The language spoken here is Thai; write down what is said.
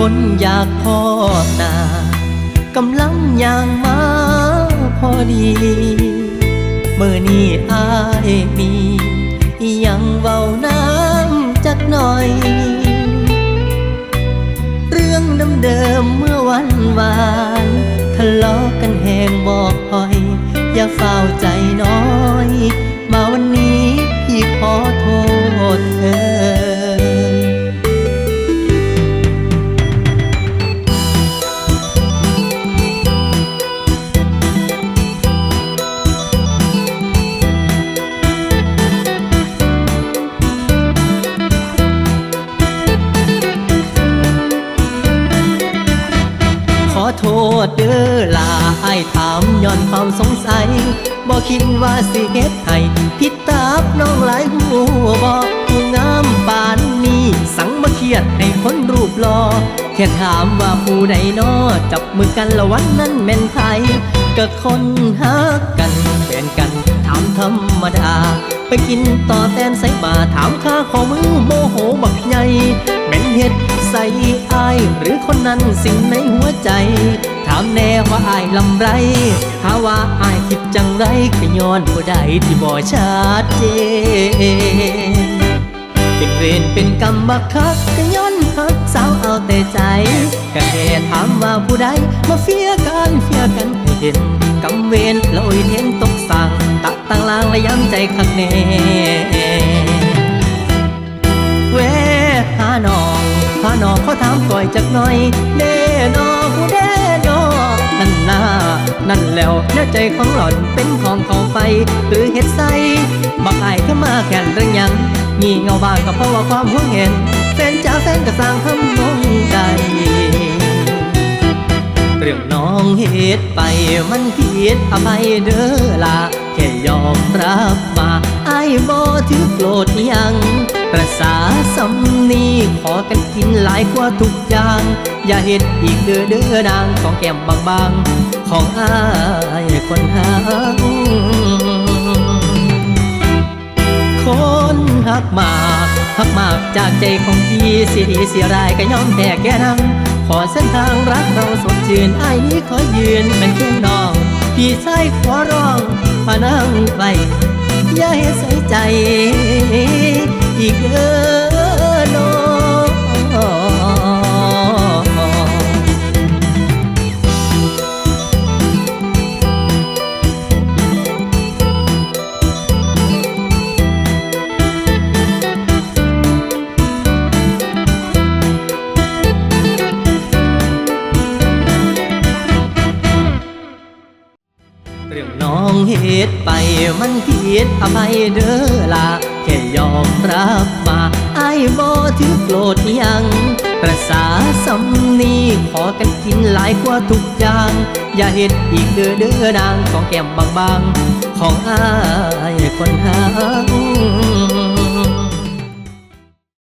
พ่อนากำลังย่างมาพอดี เมื่อนี้อายมียังเว้าน้ำจักหน่อย เรื่องเดิมเมื่อวันวานทะเลาะกันแหงบอกคอย อย่าเฝ้าใจน้อย อดเด้อลาไอ้ถามย้อนความสงสัยบ่คิดว่าสิเฮ็ดให้ผิดตาบน้องหลายหูบอกผู้งามปานนี้สังบ่เครียดให้คนรูปหลอแค่ถามว่าผู้ใดนอจับมือกันละวันนั้นแม่นไทยก็คนฮักกันแฟนกันามธรรมดา ไปกินต่อแตนใส่บาถามค่าขอมือโมโหบักใหญ่แม่นเฮ็ดใส่อาย หรือคนนั้นสิ่งในหัวใจ ถามแน่ว่าอายลำไรหาว่าอายคิดจังไรก็ย้อนผู้ใดที่บ่ชัดเจนเป็นเวรเป็นกรรมบักคักก็ย้อนฮักสาวเอาแต่ใจก็แค่ถามว่าผู้ใดมาเฟียกันเฟียกันให้เห็นกำเวรแล้วอีเทียนตกสั่งตักตั้ง ลางและย้ำใจคักแน่เวหาน้องหาน้องเขาถามก่อยจักหน่อยเด้นอผู้เด้นอนั่นนานั่นแล้วแล้วใจของหล่อนเป็นของเขาไปหรือเฮ็ดไซบักอายเข้ามาแข่นเรื่องยังงี่เงาบางก็เพราะว่าความห่วงเห็นแฟนจ้าแฟนก็สร้างทำนอง องน้องเหตุไปมันผิดอภัยเด้อละแค่ยอมรับมาไอ้บ่ถือโกรธยังประสาสำนีขอกันกินหลายกว่าทุกอย่าง อย่าเห็ดอีกเด้อเด้อนางของแก้มบางๆ ของอายคนหางคนหักมากหักมากจากใจของพี่สิดีเสียรายก็ยอมแพ้แก่นังขอเส้นทางรักเราส ดชื่นไอ้นี้ขอยืนเป็นเพียงน้อง พี่ชายขอร้องพานั่งไปอย่าให้ใส่ใจ อีกเด้อ เหตุไปมันผิดอภัยเด้อละแค่ยอมรับมาไอ้บ่ถือโกรธยังประสาสำนีขอกันกินหลายกว่าทุกอย่าง อย่าเห็ดอีกเด้อเด้อนางของแก้มบางๆ ของอายคนหาง